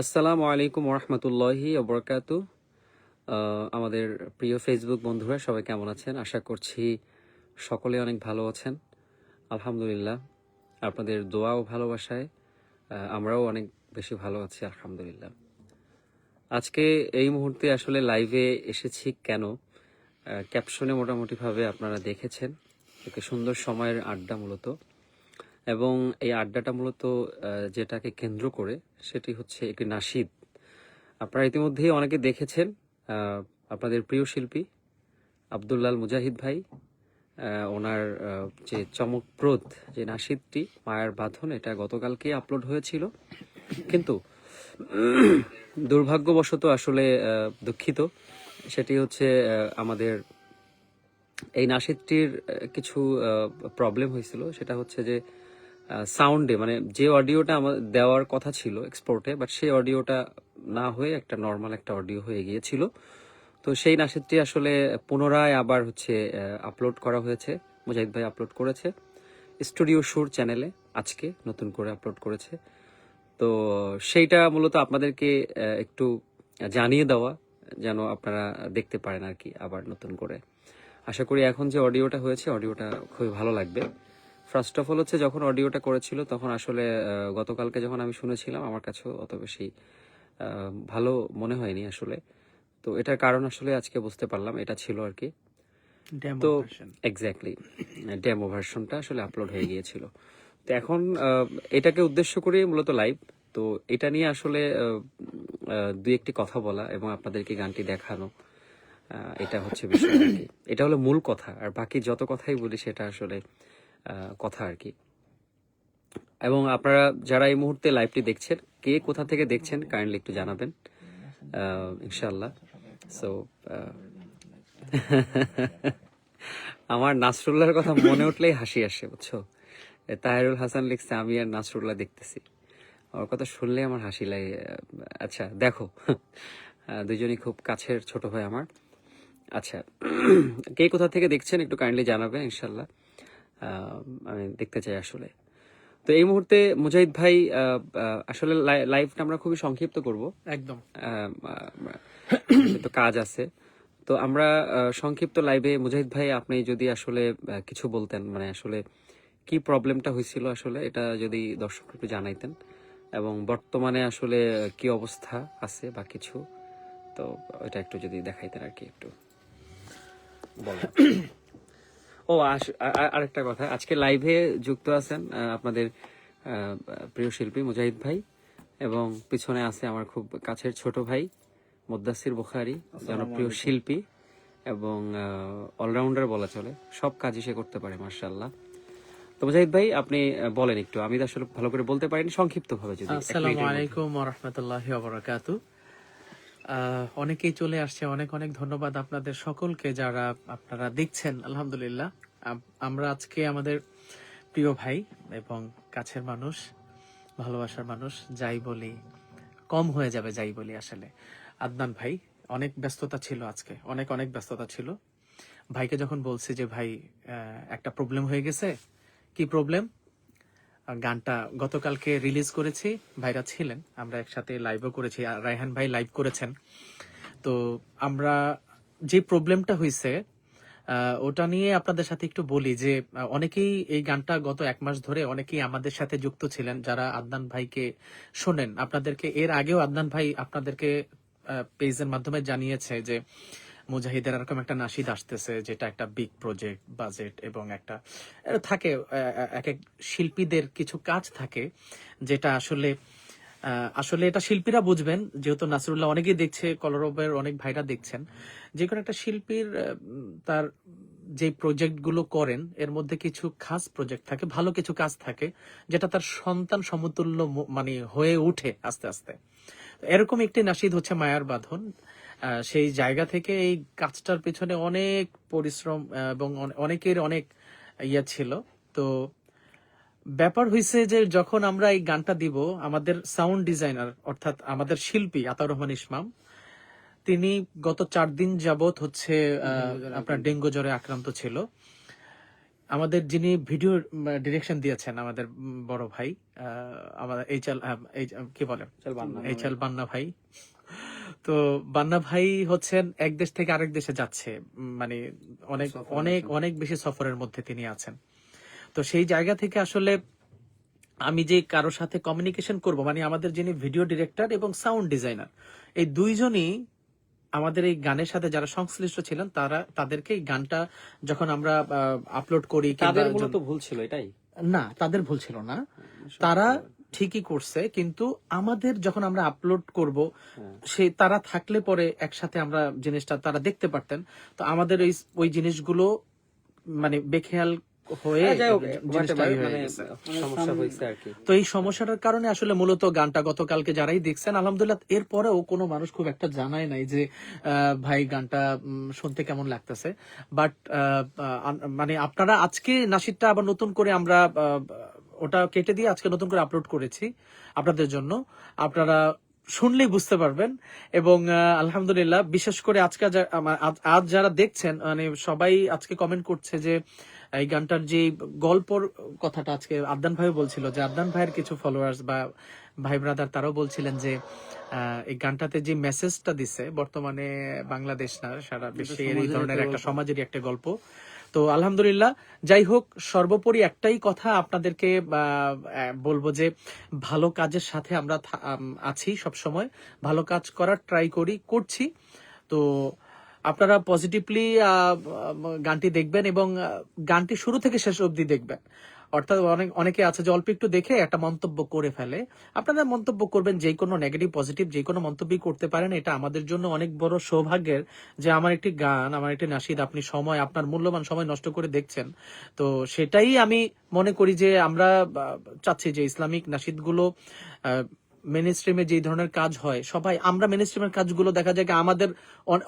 আসসালামু আলাইকুম রহমতুল্লাহি ওবরাকাত আমাদের প্রিয় ফেসবুক বন্ধুরা, সবাই কেমন আছেন? আশা করছি সকলে অনেক ভালো আছেন। আলহামদুলিল্লাহ, আপনাদের দোয়া ও ভালোবাসায় আমরাও অনেক বেশি ভালো আছি, আলহামদুলিল্লাহ। আজকে এই মুহূর্তে আসলে লাইভে এসেছি কেন? ক্যাপশনে মোটামুটিভাবে আপনারা দেখেছেন একটি সুন্দর সময়ের আড্ডা মূলত। এবং এই আড্ডাটা মূলত যেটাকে কেন্দ্র করে সেটি হচ্ছে একটি নাসিদ। আপনারা ইতিমধ্যেই অনেকে দেখেছেন আপনাদের প্রিয় শিল্পী আবদুল্লাল মুজাহিদ ভাই ওনার যে চমকপ্রদ যে নাসিদটি, মায়ের বাঁধন, এটা গতকালকে আপলোড হয়েছিল। কিন্তু দুর্ভাগ্যবশত আসলে দুঃখিত। সেটি হচ্ছে আমাদের এই নাসিদটির কিছু প্রবলেম হয়েছিল। সেটা হচ্ছে যে সাউন্ডে মানে যে অডিওটা আমার দেওয়ার কথা ছিল এক্সপোর্টে বাট সেই অডিওটা না হয়ে একটা নর্মাল একটা অডিও হয়ে গিয়েছিল। তো সেই নাসিদটি আসলে পুনরায় আবার হচ্ছে আপলোড করা হয়েছে, মুজাহিদ ভাই আপলোড করেছে স্টুডিও সুর চ্যানেলে আজকে নতুন করে আপলোড করেছে। তো সেইটা মূলত আপনাদেরকে একটু জানিয়ে দেওয়া, যেন আপনারা দেখতে পারেন আর কি আবার নতুন করে। আশা করি এখন যে অডিওটা হয়েছে, অডিওটা খুবই ভালো লাগবে। ফার্স্ট অফ অল হচ্ছে যখন অডিওটা করেছিল তখন আসলে গতকালকে যখন আমি শুনেছিলাম আমার কাছেও অত বেশি ভালো মনে হয়নি আসলে। তো এটার কারণ আসলে আজকে বুঝতে পারলাম এটা ছিল আর কি। তো এক্স্যাক্টলি ডেমো ভার্সনটা আসলে আপলোড হয়ে গিয়েছিল। তো এখন এটাকে উদ্দেশ্য করে মূলত লাইভ তো এটা নিয়ে আসলে দুই একটি কথা বলা এবং আপনাদেরকে গানটি দেখানো এটা হচ্ছে বিষয় এটা হলো মূল কথা। আর বাকি যত কথাই বলি সেটা আসলে কথা আর কি। এবং আপনারা যারা এই মুহূর্তে লাইভটি দেখছেন, কে কোথা থেকে দেখছেন কাইন্ডলি একটু জানাবেন। ইনশাল্লাহ সো আমার নাসরুল্লাহর কথা মনে উঠলেই হাসি আসে, বুঝছ? তাহেরুল হাসান লিখছে, আমি আর নাসরুল্লাহ দেখতেছি। আমার কথা শুনলে আমার হাসি লাগে আচ্ছা দেখো। দুজনই খুব কাছের ছোট ভাই আমার। আচ্ছা কে কোথা থেকে দেখছেন একটু কাইন্ডলি জানাবেন ইনশাল্লাহ আমি দেখতে চাই আসলে। তো এই মুহূর্তে মুজাহিদ ভাই আসলে লাই- লাইভটা আমরা খুবই সংক্ষিপ্ত করব। একদম। তো কাজ আছে। তো আমরা সংক্ষিপ্ত লাইভে মুজাহিদ ভাই আপনি যদি আসলে কিছু বলতেন মানে আসলে কি প্রবলেমটা হয়েছিল আসলে এটা যদি দর্শক একটু জানাইতেন। এবং বর্তমানে আসলে কি অবস্থা আছে বা কিছু তো এটা একটু যদি দেখাইতেন আর কি একটু। বলেন। ও আরেকটা কথা। আজকে লাইভে যুক্ত আছেন আপনাদের প্রিয় শিল্পী মুজাহিদ ভাই এবং পিছনে আছে আমার খুব কাছের ছোট ভাই মুদাসির বুখারি জনপ্রিয় শিল্পী এবং অলরাউন্ডার বলা চলে। সব কাজই সে করতে পারে মার্শাল্লাহ তো মুজাহিদ ভাই আপনি বলেন একটু। আমি আসলে ভালো করে বলতে পারিনি সংক্ষিপ্ত ভাবে যদি আসসালামু। আলাইকুম রহমতুল্লাহ বরাকাতু। অনেকেই চলে আসছে। অনেক অনেক ধন্যবাদ আপনাদের সকলকে যারা আপনারা দেখছেন, আলহামদুলিল্লাহ। আমরা আজকে আমাদের প্রিয় ভাই এবং কাছের মানুষ, ভালোবাসার মানুষ, যাই বলি, কম হয়ে যাবে যাই বলি আসলে। আদনান ভাই, অনেক ব্যস্ততা ছিল আজকে, অনেক অনেক ব্যস্ততা ছিল। ভাইকে যখন বলছি যে, ভাই একটা প্রবলেম হয়ে গেছে, কি প্রবলেম গানটা গতকালকে রিলিজ করেছি, ভাইরা ছিলেন, আমরা একসাথে লাইভও করেছি রায়হান ভাই লাইভ করেছেন। তো আমরা যে প্রবলেমটা হয়েছে ওটা নিয়ে আপনাদের সাথে একটু বলি যে অনেকেই এই গানটা গত এক মাস ধরে অনেকেই আমাদের সাথে যুক্ত ছিলেন, যারা আদনান ভাইকে শোনেন। আপনাদেরকে এর আগেও আদনান ভাই আপনাদেরকে পেজের মাধ্যমে জানিয়েছে যে মুজাহিদের এরকম একটা নাসিদ আসতেছে, যেটা একটা বিগ প্রজেক্ট বাজেট এবং একটা থাকে এক এক শিল্পীদের কিছু কাজ থাকে, যেটা আসলে আসলে এটা শিল্পীরা বুঝবেন, যেহেতু নাসিরুল্লাহ অনেকেই দেখছে, কলরবের অনেক ভাইরা দেখছেন, যে কোনো একটা শিল্পীর তার যে প্রজেক্টগুলো করেন, এর মধ্যে কিছু খাস প্রজেক্ট থাকে, ভালো কিছু কাজ থাকে, যেটা তার সন্তান সমতুল্য মানে হয়ে উঠে আস্তে আস্তে। এরকম একটি নাসিদ হচ্ছে মায়ার বাঁধন সেই জায়গা থেকে এই কাজটার পেছনে অনেক পরিশ্রম এবং অনেকের অনেক ইয়া ছিল। তো ব্যাপার হয়েছে যে যখন আমরা এই গানটা দিব আমাদের সাউন্ড ডিজাইনার অর্থাৎ আমাদের শিল্পী আতাউর রহমান ইসমাম তিনি গত চার দিন যাবত হচ্ছে আপনার ডেঙ্গু জ্বরে আক্রান্ত ছিল। আমাদের যিনি ভিডিও ডিরেকশন দিয়েছেন আমাদের বড় ভাই আহ, আমাদের এইচ এল কি বলে? এইচ এল বান্না ভাই। তো বান্না ভাই হচ্ছেন এক দেশ থেকে আরেক দেশে যাচ্ছে। মানে অনেক অনেক অনেক বেশি সফরের মধ্যে তিনি আছেন। তো সেই জায়গা থেকে আসলে আমি যে কারোর সাথে কমিউনিকেশন করব মানে আমাদের যিনি ভিডিও ডিরেক্টর এবং সাউন্ড ডিজাইনার এই দুইজনই আমাদের এই গানের সাথে যারা সংশ্লিষ্ট ছিলেন তারা তাদেরকে এই গানটা যখন আমরা আপলোড করি তাদের মূলত ভুল ছিল এটাই? না তাদের ভুল ছিল না। তারা ঠিকই করছে কিন্তু আমাদের যখন আমরা আপলোড করব। সে তারা থাকলে পরে একসাথে আমরা জিনিসটা তারা দেখতে পারতেন তো আমাদের ওই ওই জিনিসগুলো মানে বেখেয়াল হয়ে মানে গেছে। সমস্যা হয়েছে আর কি তো এই সমস্যাটার কারণে আসলে মূলত গানটা গতকালকে যারাই দেখছেন আলহামদুলিল্লাহ এরপরেও কোনো মানুষ খুব একটা জানায় নাই যে আহ, ভাই গানটা শুনতে কেমন লাগতেছে বাট মানে আপনারা আজকে নাসিরটা আবার নতুন করে আমরা ওটা কেটে দিয়ে আজকে নতুন করে আপলোড করেছি আপনাদের জন্য। আপনারা শুনলেই বুঝতে পারবেন। এবং আলহামদুলিল্লাহ বিশেষ করে আজকে আজ- যারা দেখছেন মানে সবাই আজকে কমেন্ট করছে যে এই গানটার যে গল্পর কথাটা আজকে আদনান ভাই বলছিল যে আদনান ভাইয়ের কিছু ফলোয়ার্স বা ভাই ব্রাদার তারাও বলছিলেন যে আহ, এই গানটাতে যে মেসেজটা দিছে বর্তমানে বাংলাদেশ না সারা বিশ্বে এই ধরনের একটা একটা গল্প। সমাজের একটা গল্প। তো আলহামদুলিল্লাহ। যাই হোক, সর্বোপরি একটাই কথা আপনাদেরকে বলব যে ভালো কাজের সাথে আমরা আছি সব সময় ভালো কাজ করার ট্রাই করি, করছি। তো আপনারা পজিটিভলি গানটি দেখবেন এবং গানটি শুরু থেকে শেষ অবধি দেখবেন। অর্থাৎ অনেক, অনেকে আছে যে অল্প একটু দেখে একটা মন্তব্য করে ফেলে। আপনারা মন্তব্য করবেন যে কোনো নেগেটিভ পজিটিভ যে কোনো মন্তব্যই করতে পারেন। এটা আমাদের জন্য অনেক বড় সৌভাগ্যের যে আমার একটি গান, আমার একটি নাসিদ, আপনি সময়, আপনার মূল্যবান সময় নষ্ট করে দেখছেন। তো সেটাই আমি মনে করি যে আমরা চাচ্ছি যে ইসলামিক নাসিদগুলো মেন স্ট্রিমে যে ধরনের কাজ হয়, সবাই, আমরা মেন স্ট্রিমের কাজগুলো দেখা যায় আমাদের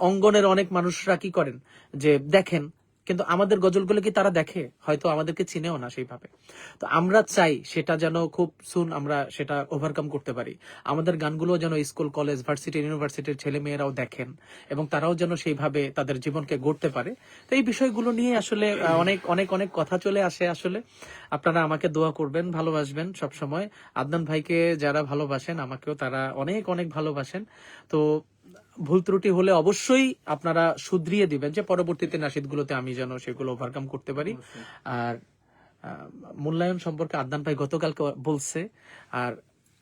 অঙ্গনের অনেক মানুষরা কি করেন? যে দেখেন কিন্তু আমাদের গজলগুলো কি তারা দেখে? হয়তো আমাদেরকে চিনেও না সেইভাবে। তো আমরা চাই সেটা যেন খুব সুন আমরা সেটা ওভারকাম করতে পারি। আমাদের গানগুলো যেন স্কুল, কলেজ, ভার্সিটি, ইউনিভার্সিটির ছেলে মেয়েরাও দেখেন এবং তারাও যেন সেইভাবে তাদের জীবনকে গড়তে পারে। তো এই বিষয়গুলো নিয়ে আসলে অনেক অনেক অনেক কথা চলে আসে আসলে। আপনারা আমাকে দোয়া করবেন, ভালোবাসবেন সব সময় আদনান ভাইকে যারা ভালোবাসেন, আমাকেও তারা অনেক অনেক ভালোবাসেন। তো ভুল ত্রুটি হলে অবশ্যই আপনারা শুধরিয়ে দিবেন যে পরবর্তীতে নাসিদগুলোতে আমি যেন সেগুলো ওভারকাম করতে পারি। আর মূল্যায়ন সম্পর্কে আদনান ভাই গতকালকে বলছে আর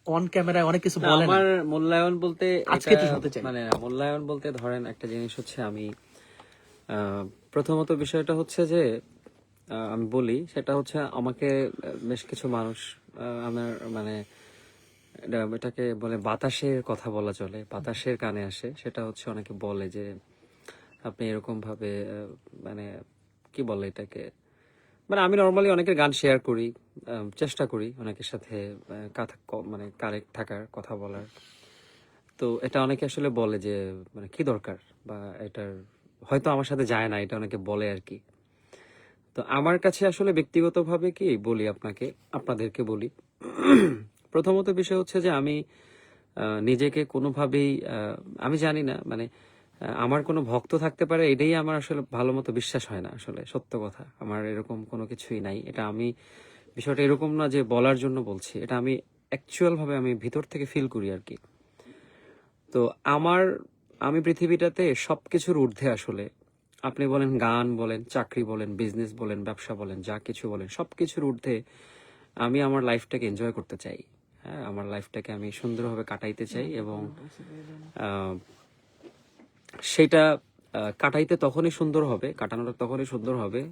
অন ক্যামেরায় অনেক কিছু আমার মূল্যায়ন বলতে আজকে একটু শুনতে চাই। মানে মূল্যায়ন বলতে ধরেন একটা জিনিস হচ্ছে আমি আহ, প্রথমত বিষয়টা হচ্ছে যে আমি বলি সেটা হচ্ছে আমাকে বেশ কিছু মানুষ আমার মানে এটাকে বলে বাতাসের কথা বলা চলে, বাতাসের কানে আসে। সেটা হচ্ছে অনেকে বলে যে, আপনি এরকম ভাবে মানে কি বলে এটাকে? মানে আমি নর্মালি অনেকের গান শেয়ার করি চেষ্টা করি অনেকের সাথে কথা মানে কারেক্ট থাকার কথা বলার। তো এটা অনেকে আসলে বলে যে মানে কি দরকার? বা এটার, হয়তো আমার সাথে যায় না, এটা অনেকে বলে আর কি। তো আমার কাছে আসলে ব্যক্তিগতভাবে কি বলি আপনাকে, আপনাদেরকে বলি প্রথমত বিষয় হচ্ছে যে আমি নিজেকে কোনোভাবেই আমি জানি না মানে আমার কোনো ভক্ত থাকতে পারে, এটাই আমার আসলে ভালো মতো বিশ্বাস হয় না আসলে, সত্য কথা। আমার এরকম কোনো কিছুই নাই। এটা আমি, বিষয়টা এরকম না যে বলার জন্য বলছি, এটা আমি অ্যাকচুয়াল ভাবে আমি ভিতর থেকে ফিল করি আর কি। তো আমার, আমি পৃথিবীটাতে সব কিছুর ঊর্ধ্বে আসলে, আপনি বলেন গান বলেন, চাকরি বলেন বিজনেস বলেন, ব্যবসা বলেন, যা কিছু বলেন সব কিছুর ঊর্ধ্বে আমি আমার লাইফটাকে এনজয় করতে চাই। হ্যাঁ আমার লাইফটাকে আমি সুন্দরভাবে কাটাইতে চাই এবং সেটা কাটাইতে তখনই সুন্দর হবে কাটানোটা তখনই সুন্দর হবে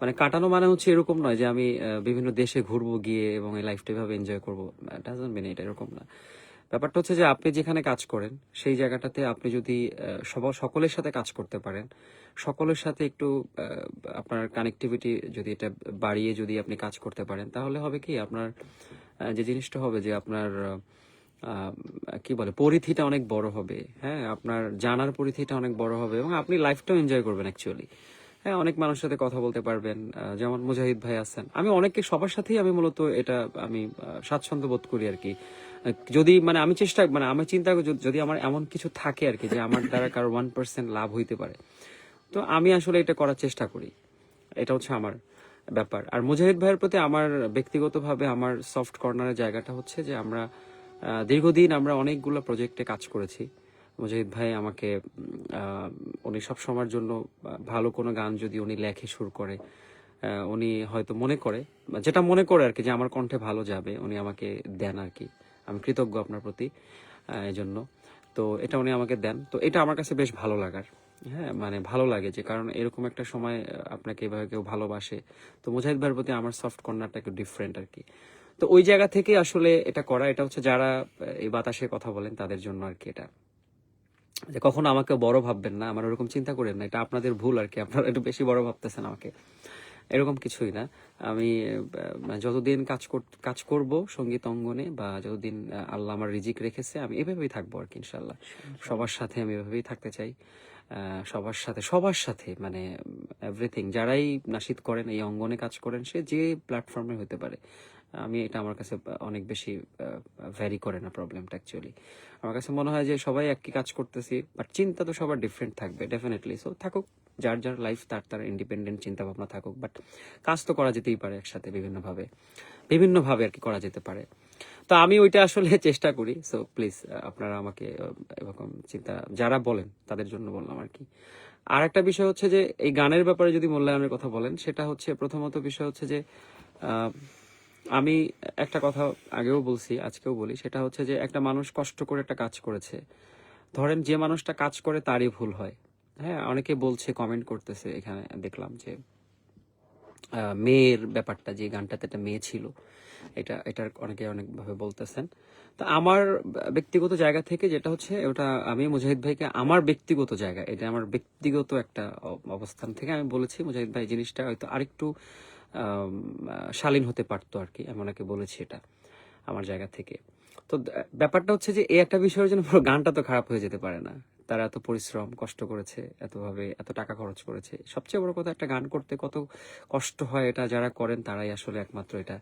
মানে কাটানো মানে হচ্ছে এরকম নয় যে আমি বিভিন্ন দেশে ঘুরবো গিয়ে এবং এই লাইফটা এভাবে এনজয় করব। ডাজন্ট মিন এটা এরকম না। ব্যাপারটা হচ্ছে যে আপনি যেখানে কাজ করেন সেই জায়গাটাতে আপনি যদি আহ, সব- সকলের সাথে কাজ করতে পারেন সকলের সাথে একটু আপনার কানেক্টিভিটি যদি এটা বাড়িয়ে যদি আপনি কাজ করতে পারেন তাহলে হবে কি আপনার যে জিনিসটা হবে যে আপনার কি বলে পরিধিটা অনেক বড় হবে। হ্যাঁ আপনার জানার পরিধিটা অনেক বড় হবে এবং আপনি লাইফটাও এনজয় করবেন অ্যাকচুয়ালি হ্যাঁ অনেক মানুষের সাথে কথা বলতে পারবেন যেমন মুজাহিদ ভাই আছেন। আমি অনেকে সবার সাথেই আমি মূলত এটা আমি স্বাচ্ছন্দ্য বোধ করি আর কি। যদি মানে আমি চেষ্টা মানে আমি চিন্তা যদি আমার এমন কিছু থাকে আর কি যে আমার দ্বারা কারও ওয়ান পার্সেন্ট লাভ হইতে পারে। তো আমি আসলে এটা করার চেষ্টা করি। এটা হচ্ছে আমার ব্যাপার। আর মুজাহিদ ভাইয়ের প্রতি আমার ব্যক্তিগতভাবে আমার সফট কর্নারের জায়গাটা হচ্ছে যে আমরা দীর্ঘদিন আমরা অনেকগুলো প্রজেক্টে কাজ করেছি। মুজাহিদ ভাই আমাকে উনি সব সময়ের জন্য ভালো কোনো গান যদি উনি লেখে, সুর করে উনি হয়তো মনে করে, যেটা মনে করে আর কি যে আমার কণ্ঠে ভালো যাবে, উনি আমাকে দেন আর কি। আমি কৃতজ্ঞ আপনার প্রতি জন্য তো এটা উনি আমাকে দেন। তো এটা আমার কাছে বেশ ভালো লাগার। হ্যাঁ মানে ভালো লাগে যে, কারণ এরকম একটা সময় আপনাকে এভাবে কেউ ভালোবাসে। তো মুজাহিদ ভাইয়ের প্রতি আমার সফট কর্নারটা একটু ডিফারেন্ট আর কি তো ওই জায়গা থেকে আসলে এটা করা, এটা হচ্ছে যারা এই বাতাসে কথা বলেন, তাদের জন্য আর কি এটা। যে কখনো আমাকে বড় ভাববেন না, আমার ওরকম চিন্তা করেন না, এটা আপনাদের ভুল আর কি আপনারা একটু বেশি বড় ভাবতেছেন আমাকে। এরকম কিছুই না। আমি যতদিন কাজ কর- কাজ করব সংগীত অঙ্গনে বা যতদিন আল্লাহ আমার রিজিক রেখেছে আমি এভাবেই থাকব আর কি ইনশাল্লাহ সবার সাথে আমি এভাবেই থাকতে চাই। সবার সাথে সবার সাথে মানে এভরিথিং যারাই নাশিদ করেন এই অঙ্গনে কাজ করেন সে যে প্ল্যাটফর্মে হতে পারে। আমি এটা আমার কাছে অনেক বেশি ভ্যারি করে না প্রবলেমটা অ্যাকচুয়ালি আমার কাছে মনে হয় যে সবাই একই কাজ করতেছি বাট চিন্তা তো সবার ডিফারেন্ট থাকবে ডেফিনেটলি সো থাকুক। যার যার লাইফ তার তার ইন্ডিপেন্ডেন্ট চিন্তা ভাবনা থাকুক বাট কাজ তো করা যেতেই পারে একসাথে বিভিন্নভাবে বিভিন্নভাবে আর কি করা যেতে পারে। তো আমি ওইটা আসলে চেষ্টা করি সো প্লিজ আপনারা আমাকে এরকম চিন্তা, যারা বলেন, তাদের জন্য বললাম আর কি। আর একটা বিষয় হচ্ছে যে, এই গানের ব্যাপারে যদি মূল্যায়নের কথা বলেন, সেটা হচ্ছে প্রথমত বিষয় হচ্ছে যে আমি একটা কথা আগেও বলছি, আজকেও বলি, সেটা হচ্ছে যে, একটা মানুষ কষ্ট করে একটা কাজ করেছে। ধরেন যে মানুষটা কাজ করে তারই ভুল হয়। হ্যাঁ অনেকে বলছে কমেন্ট করতেছে এখানে, দেখলাম যে মেয়ের ব্যাপারটা, যে গানটাতে একটা মেয়ে ছিল, এটা, এটার অনেকে অনেকভাবে বলতেছেন। তো আমার ব্যক্তিগত জায়গা থেকে যেটা হচ্ছে, ওটা আমি, মুজাহিদ ভাইকে, আমার ব্যক্তিগত জায়গা, এটা আমার ব্যক্তিগত একটা অবস্থান থেকে আমি বলেছি, মুজাহিদ ভাই জিনিসটা হয়তো আরেকটু শালীন হতে পারতো আর কি আমি ওনাকে বলেছি এটা, আমার জায়গা থেকে। তো, ব্যাপারটা হচ্ছে যে, এই একটা বিষয়ের জন্য পুরো গানটা তো খারাপ হয়ে যেতে পারে না। তারা এত পরিশ্রম, কষ্ট করেছে, এতভাবে এত টাকা খরচ করেছে। সবচেয়ে বড় কথা, একটা গান করতে কত কষ্ট হয় এটা যারা করেন তারাই আসলে একমাত্র এটা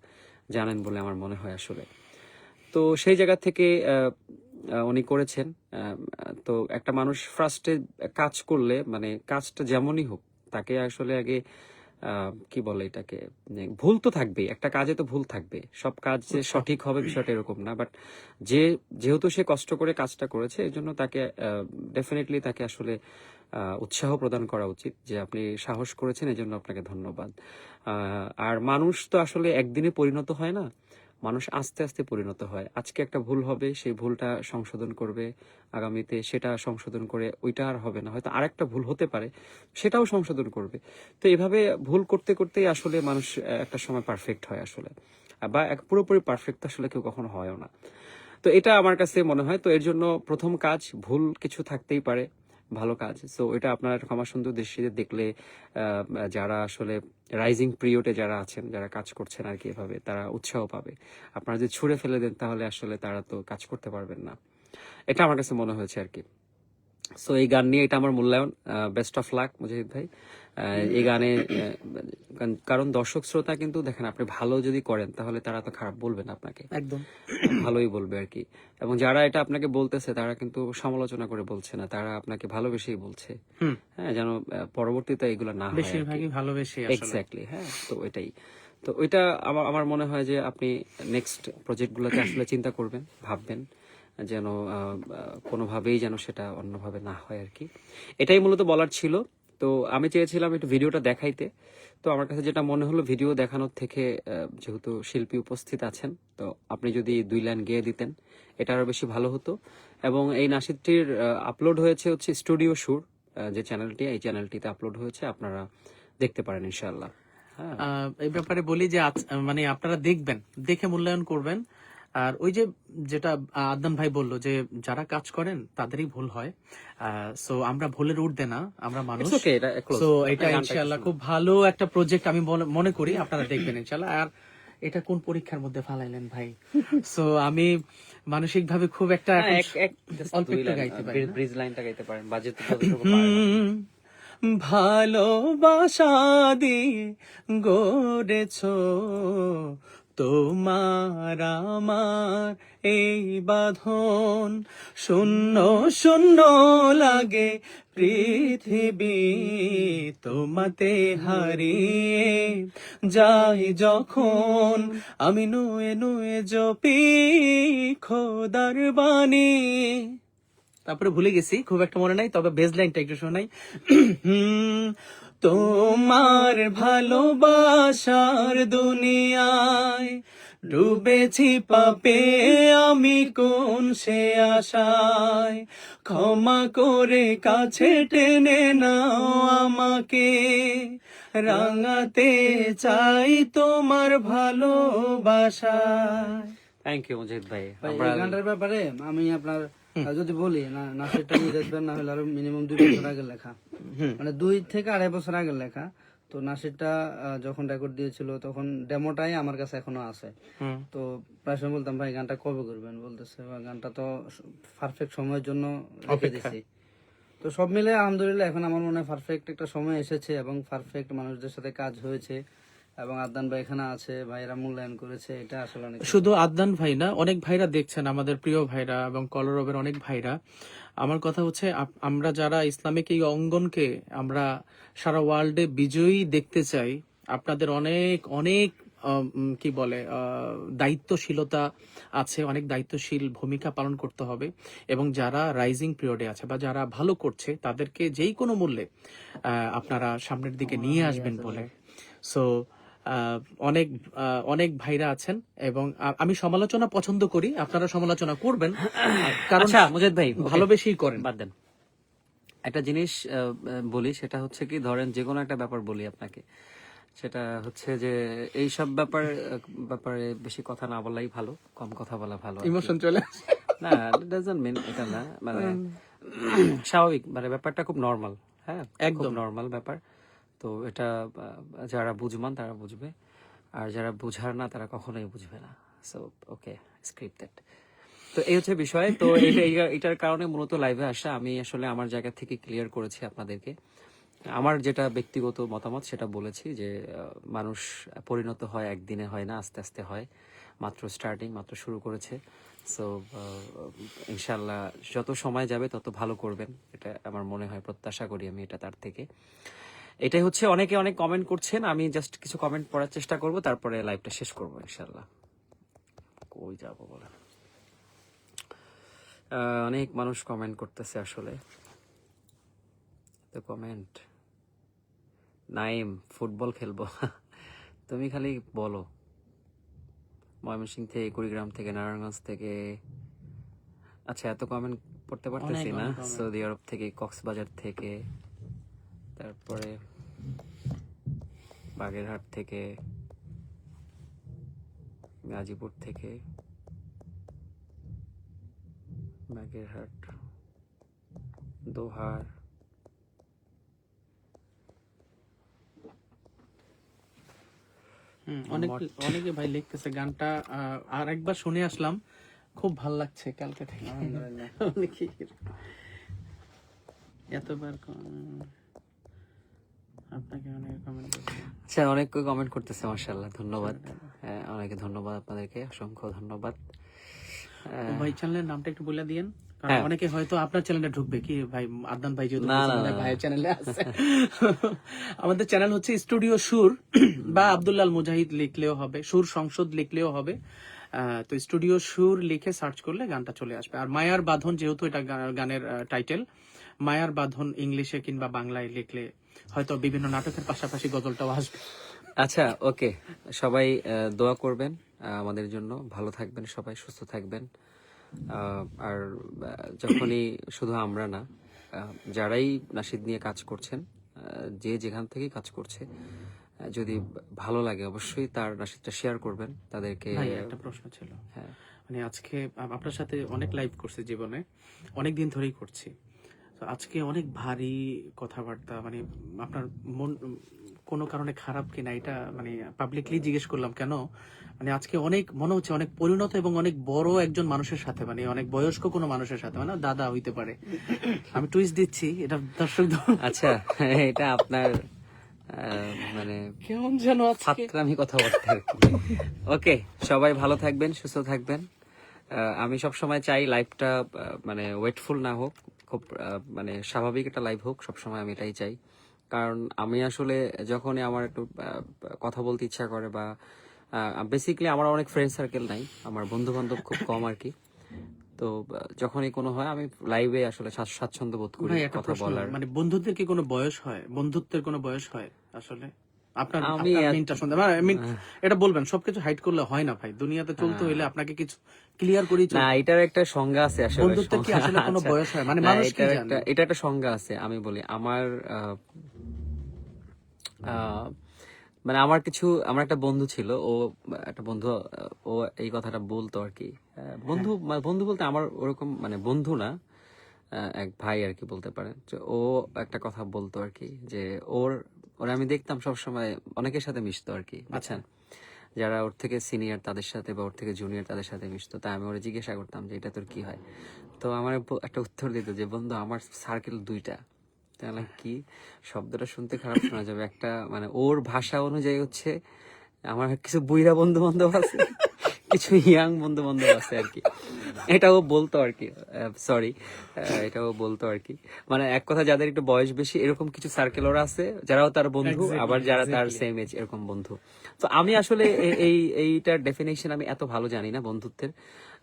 জানেন বলে আমার মনে হয় আসলে। তো সেই জায়গা থেকে উনি করেছেন। তো একটা মানুষ ফার্স্টে কাজ করলে মানে কাজটা যেমনই হোক, তাকে আসলে আগে কি বলে এটাকে? ভুল তো থাকবেই একটা কাজে তো ভুল থাকবে সব কাজ যে সঠিক হবে বিষয়টা এরকম না বাট যে যেহেতু সে কষ্ট করে কাজটা করেছে এই জন্য তাকে ডেফিনেটলি তাকে আসলে উৎসাহ প্রদান করা উচিত যে আপনি সাহস করেছেন এই জন্য আপনাকে ধন্যবাদ। আর মানুষ তো আসলে একদিনে পরিণত হয় না। মানুষ আস্তে আস্তে পরিণত হয়। আজকে একটা ভুল হবে, সেই ভুলটা সংশোধন করবে। আগামীতে সেটা সংশোধন করে ওইটা আর হবে না। হয়তো আরেকটা ভুল হতে পারে, সেটাও সংশোধন করবে। তো এভাবে ভুল করতে করতেই আসলে মানুষ একটা সময় পারফেক্ট হয় আসলে। বা এক পুরোপুরি পারফেক্ট আসলে কেউ কখনো হয়ও না। তো এটা আমার কাছে মনে হয়। তো এর জন্য প্রথম কাজ, ভুল কিছু থাকতেই পারে। ভালো কাজ। সো এটা আপনার ক্ষমা সুন্দর দৃষ্টিতে দেখলে যারা আসলে রাইজিং পিরিয়ডে যারা আছেন, যারা কাজ করছেন আর কি এভাবে, তারা উৎসাহ পাবে। আপনারা যদি ছুঁড়ে ফেলে দেন, তাহলে আসলে তারা তো কাজ করতে পারবেন না। এটা আমার কাছে মনে হয়েছে আর কি। সো এই গান নিয়ে এটা আমার মূল্যায়ন বেস্ট অফ লাক মুজাহিদ ভাই। এই গানে কারণ- দর্শক শ্রোতা কিন্তু দেখেন আপনি ভালো যদি করেন তাহলে তারা তো খারাপ বলবে না আপনাকে। একদম। ভালোই বলবে আর কি। এবং যারা এটা আপনাকে বলতেছে তারা কিন্তু সমালোচনা করে বলছে না তারা আপনাকে ভালোবেসেই বলছে। হ্যাঁ যেন পরবর্তীতে এগুলো না হয় বেশিরভাগই ভালোবেসে এক্স্যাক্টলি হ্যাঁ তো এটাই তো ওইটা আমার আমার মনে হয় যে আপনি নেক্সট প্রজেক্টগুলোতে আসলে চিন্তা করবেন ভাববেন। যেন কোনোভাবেই যেন সেটা অন্যভাবে না হয় আর কি। এটাই মূলত বলার ছিল। তো আমি চেয়েছিলাম একটু ভিডিওটা দেখাইতে। তো আমার কাছে যেটা মনে হলো, ভিডিও দেখানোর থেকে যেহেতু শিল্পী উপস্থিত আছেন, তো আপনি যদি দুই লাইন গেয়ে দিতেন, এটা আরও বেশি ভালো হতো। এবং এই নাসিদটির আপলোড হয়েছে হচ্ছে স্টুডিও সুর যে চ্যানেলটি এই চ্যানেলটিতে আপলোড হয়েছে, আপনারা দেখতে পারেন ইনশাআল্লাহ। হ্যাঁ। এই ব্যাপারে বলি যে মানে আপনারা দেখবেন, দেখে মূল্যায়ন করবেন। আর ওই যে যেটা আদনান ভাই বলল যে যারা কাজ করেন তাদেরই ভুল হয়। সো আমরা ভুলের উঠতে না আমরা মানুষ. সো এটা গানটা ইনশাআল্লাহ খুব ভালো একটা প্রজেক্ট আমি মনে- করি আপনারা দেখবেন ইনশাআল্লাহ। আর এটা কোন পরীক্ষার মধ্যে ফালাইলেন ভাই? সো আমি মানসিক ভাবে খুব একটা হ্যাঁ, অল্প একটু গাইতে পারি ব্রিজ লাইনটা গাইতে পারেন বাজে তো যতটুকু পারেন। হুম, ভালোবাসা দিয়ে গড়েছ তোমার আমার এই বাঁধন শূন্য শূন্য লাগে পৃথিবী তোমাতে হারিয়ে। যাই যখন আমি নুয়ে নুয়ে জপি খোদার বাণী। তারপরে ভুলে গেছি, খুব একটা মনে নাই, তবে বেজ লাইনটা একটু শোনাই। তোমার ভালোবাসার দুনিয়ায় ডুবেছি পাপে আমি কোন সে আশায়? ক্ষমা করে কাছে টেনে নাও আমাকে। রাঙাতে চাই তোমার ভালোবাসায় থ্যাংক ইউ মুজিদ ভাই। গানটার ব্যাপারে আমি আপনার যদি বলি না নাসিরটা দেখবেন না হলে আরও মিনিমাম দুই বছর আগে লেখা। মানে দুই থেকে আড়াই বছর আগে লেখা। তো নাসিরটা যখন রেকর্ড দিয়েছিল তখন ডেমোটাই আমার কাছে এখনও আছে। তো প্রায় সময় বলতাম ভাই গানটা কবে করবেন? বলতেছে "ভাই, গানটা তো পারফেক্ট সময়ের জন্য রেখে দিছি। তো সব মিলে আলহামদুলিল্লাহ এখন আমার মনে হয় পারফেক্ট একটা সময় এসেছে এবং পারফেক্ট মানুষদের সাথে কাজ হয়েছে। এবং আদান ভাই এখানে আছে ভাইরা মূল্যায়ন করেছে এটা আসলে অনেক শুধু আদনান ভাই না অনেক ভাইরা দেখছেন আমাদের প্রিয় ভাইরা এবং কলরবের অনেক ভাইরা। আমার কথা হচ্ছে আমরা যারা ইসলামিক এই অঙ্গনকে আমরা সারা ওয়ার্ল্ডে বিজয়ী দেখতে চাই আপনাদের অনেক অনেক কি বলে দায়িত্বশীলতা আছে অনেক দায়িত্বশীল ভূমিকা পালন করতে হবে। এবং যারা রাইজিং পিরিয়ডে আছে বা যারা ভালো করছে তাদেরকে যেই কোনো মূল্যে আপনারা সামনের দিকে নিয়ে আসবেন বলে। সো অনেক আহ, অনেক ভাইরা আছেন এবং আমি সমালোচনা পছন্দ করি আপনারা সমালোচনা করবেন। কারণ আচ্ছা মুজিদ ভাই ভালোবেসেই করেন। বাদ দেন। একটা জিনিস বলি সেটা হচ্ছে কি ধরেন যে কোনো একটা ব্যাপার বলি আপনাকে। সেটা হচ্ছে যে এই সব ব্যাপার ব্যাপারে বেশি কথা না বলাই ভালো কম কথা বলা ভালো। ইমোশন চলে না ডাজন্ট মিন এটা না মানে স্বাভাবিক মানে ব্যাপারটা খুব নর্মাল হ্যাঁ? একদম। নর্মাল ব্যাপার। তো এটা যারা বুঝমান তারা বুঝবে। আর যারা বুঝার না, তারা কখনোই বুঝবে না। সো ওকে স্ক্রিপ্টেড তো এই হচ্ছে বিষয়। তো এটা এটার কারণে মূলত লাইভে আসা। আমি আসলে আমার জায়গা থেকে ক্লিয়ার করেছি আপনাদেরকে। আমার যেটা ব্যক্তিগত মতামত, সেটা বলেছি যে মানুষ পরিণত হয়, একদিনে হয় না, আস্তে আস্তে হয়। মাত্র স্টার্টিং মাত্র শুরু করেছে। সো ইনশাল্লাহ যত সময় যাবে, তত ভালো করবেন। এটা আমার মনে হয়, প্রত্যাশা করি আমি এটা তার থেকে। এটাই হচ্ছে অনেকে অনেক কমেন্ট করছেন আমি জাস্ট কিছু কমেন্ট পড়ার চেষ্টা করব তারপরে লাইভটা শেষ করব ইনশাল্লাহ কই যাব বলে অনেক মানুষ কমেন্ট করতেছে আসলে। তো কমেন্ট নাইম ফুটবল খেলব। তুমি খালি বলো। ময়মনসিং থেকে কুড়িগ্রাম থেকে নারায়ণগঞ্জ থেকে। আচ্ছা এত কমেন্ট পড়তে পারতেছি না। সৌদি আরব থেকে কক্সবাজার থেকে। তারপরে বাগেরহাট থেকে গাজীপুর থেকে বাগেরহাট দোহার অনেক অনেকে ভাই লিখতেছে গানটা আহ, আর একবার শুনে আসলাম খুব ভালো লাগছে কালকে থেকে। এতবার আপনাকে অনেক কমেন্ট আচ্ছা অনেক কমেন্ট করতেছে মার্শাল্লাহ ধন্যবাদ। হ্যাঁ অনেকে ধন্যবাদ আপনাদেরকে অসংখ্য ধন্যবাদ। ভাই চ্যানেলের নামটা একটু বলে দিয়েন হ্যাঁ। অনেকে হয়তো আপনার চ্যানেলে ঢুকবে। কি ভাই আদনান ভাই যেহেতু। ভাইয়ের চ্যানেলে আছে। আমাদের চ্যানেল হচ্ছে স্টুডিও সুর বা আব্দুল্লাল মুজাহিদ লিখলেও হবে সুর সংসদ লিখলেও হবে। তো স্টুডিও সুর লিখে সার্চ করলে গানটা চলে আসবে। আর মায়ার বাঁধন যেহেতু এটা গানের টাইটেল মায়ার বাঁধন ইংলিশে কিংবা বাংলায় লিখলে হয়তো বিভিন্ন নাটকের পাশাপাশি গজলটাও আসবে। আচ্ছা ওকে। সবাই দোয়া করবেন আমাদের জন্য। ভালো থাকবেন সবাই সুস্থ থাকবেন। আর যখনই শুধু আমরা না যারাই নাসিদ নিয়ে কাজ করছেন যে যেখান থেকেই কাজ করছে যদি ভালো লাগে অবশ্যই তার নাসিদটা শেয়ার করবেন তাদেরকে একটা প্রশ্ন ছিল। হ্যাঁ। মানে আজকে আপনার সাথে অনেক লাইভ করছি জীবনে। অনেক দিন ধরেই করছি। তো আজকে অনেক ভারী কথাবার্তা মানে আপনার মন কোনো কারণে খারাপ কিনা এটা মানে পাবলিকলি জিজ্ঞেস করলাম কেন? মানে আজকে অনেক মনে হচ্ছে অনেক পরিণত এবং অনেক বড় একজন মানুষের সাথে মানে অনেক বয়স্ক কোনো মানুষের সাথে মানে দাদা হইতে পারে। আমি টুইস্ট দিচ্ছি এটা দর্শক আচ্ছা এটা আপনার মানে কেমন যেন ফাত্রামি কথাবার্তা। ওকে সবাই ভালো থাকবেন সুস্থ থাকবেন। আমি সব সময় চাই লাইফটা মানে ওয়েটফুল না হোক। খুব মানে স্বাভাবিক একটা লাইফ হোক সব সময় আমি এটাই চাই। কারণ আমি আসলে যখনই আমার একটু কথা বলতে ইচ্ছা করে বা বেসিক্যালি আমার অনেক ফ্রেন্ড সার্কেল নাই আমার বন্ধু বান্ধব খুব কম আর কি। তো যখনই কোনো হয় আমি লাইভে আসলে স্বাচ্ছন্দ্য বোধ করি কথা বলার। মানে বন্ধুত্বের কি কোনো বয়স হয়? বন্ধুত্বের কোনো বয়স হয় আসলে? আপনার আমি মিনটা শুনতে মানে I এটা বলবেন সবকিছু হাইড করলে হয় না ভাই। দুনিয়াতে চলতে হইলে আপনাকে কিছু ক্লিয়ার চলতে না এটার একটা সংজ্ঞা আছে আসলে বন্ধুত্বের কি আসলে কোনো। বয়স হয়? মানে মানুষ কি জানে? এটা একটা সংজ্ঞা আছে আমি বলি। আমার মানে আমার কিছু আমার একটা বন্ধু ছিল ও একটা বন্ধু ও এই কথাটা বলতো আর কি। বন্ধু মানে বন্ধু বলতে আমার ওরকম মানে বন্ধু না এক ভাই আর কি বলতে পারেন। ও একটা কথা বলতো আর কি যে ওর ওরা আমি দেখতাম সব সময় অনেকের সাথে মিশতো আর কি, বুঝছেন? যারা ওর থেকে সিনিয়র তাদের সাথে বা ওর থেকে জুনিয়র তাদের সাথে মিশতো তাই আমি ওরা জিজ্ঞাসা করতাম যে, এটা তোর কি হয়? তো আমার একটা উত্তর দিত যে, বন্ধু, আমার সার্কেল দুইটা। তাহলে কি? শব্দটা শুনতে খারাপ শোনা যাবে। একটা মানে ওর ভাষা অনুযায়ী হচ্ছে, আমার কিছু বুইরা বন্ধু বান্ধব আছে। কিছু ইয়াং বন্ধু বান্ধব আছে আর কি। এটাও বলতো আর কি সরি এটাও বলতো আর কি। মানে এক কথা যাদের একটু বয়স বেশি এরকম কিছু সার্কেল ওরা আছে যারাও তার বন্ধু আবার যারা তার সেম এজ এরকম বন্ধু। তো আমি আসলে এই এইটার ডেফিনেশন আমি এত ভালো জানি না বন্ধুত্বের।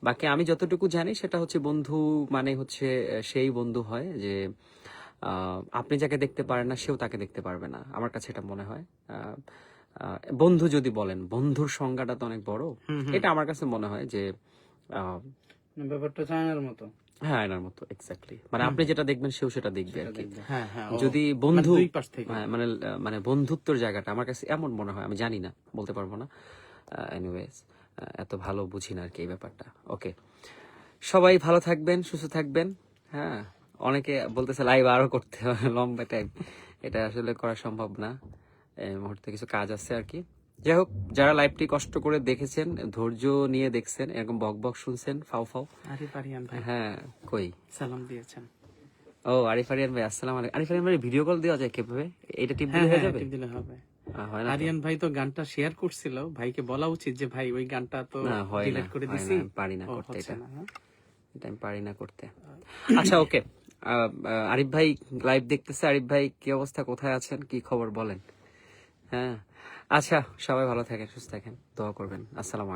বাকি আমি যতটুকু জানি সেটা হচ্ছে বন্ধু মানে হচ্ছে সেই বন্ধু হয় যে আহ, আপনি যাকে দেখতে পারেন না সেও তাকে দেখতে পারবে না আমার কাছে এটা মনে হয়। বন্ধু যদি বলেন বন্ধুর সংজ্ঞাটা তো অনেক বড়। এটা আমার কাছে মনে হয় যে ব্যাপারটা চায়নার মতো। হ্যাঁ এনার মতো এক্স্যাক্টলি মানে আপনি যেটা দেখবেন সেও সেটা দেখবে আর কি। হ্যাঁ হ্যাঁ যদি বন্ধু মানে থেকে। হ্যাঁ, মানে মানে বন্ধুত্বর জায়গাটা আমার কাছে এমন মনে হয় আমি জানি না বলতে পারব না। এনিওয়েজ এত ভালো বুঝি না আর কি এই ব্যাপারটা। ওকে সবাই ভালো থাকবেন সুস্থ থাকবেন। হ্যাঁ অনেকে বলতেছে লাইভ আরও করতে হবে লম্বা টাইম এটা আসলে করা সম্ভব না। এই মুহূর্তে কিছু কাজ আছে আর কি। যাই হোক যারা লাইভটি কষ্ট করে দেখেছেন ধৈর্য নিয়ে দেখছেন এরকম বক বক শুনছেন ফাও ফাও। আরে পারিয়ান ভাই। হ্যাঁ কই? সালাম দিয়েছেন। ও আরিফ আরিয়ান ভাই আসসালাম আলাইকুম। আরিফ আরিয়ান ভাই ভিডিও কল দেওয়া যায় কীভাবে? এটা টিপ হ্যাঁ দিলে হয়ে হ্যাঁ যাবে? টিপ দিলে হবে। হয় আরিয়ান ভাই তো গানটা শেয়ার করছিল। ভাইকে বলা উচিত যে ভাই ওই গানটা তো ডিলিট করে দিছি। পারি না করতে এটা। হ্যাঁ? এটা আমি পারি না করতে। আচ্ছা ওকে আরিফ ভাই লাইভ দেখতেছে। আরিফ ভাই কি অবস্থা? কোথায় আছেন? কি খবর? বলেন। হ্যাঁ। আচ্ছা সবাই ভালো থাকেন সুস্থ থাকেন দোয়া করবেন। আসসালামু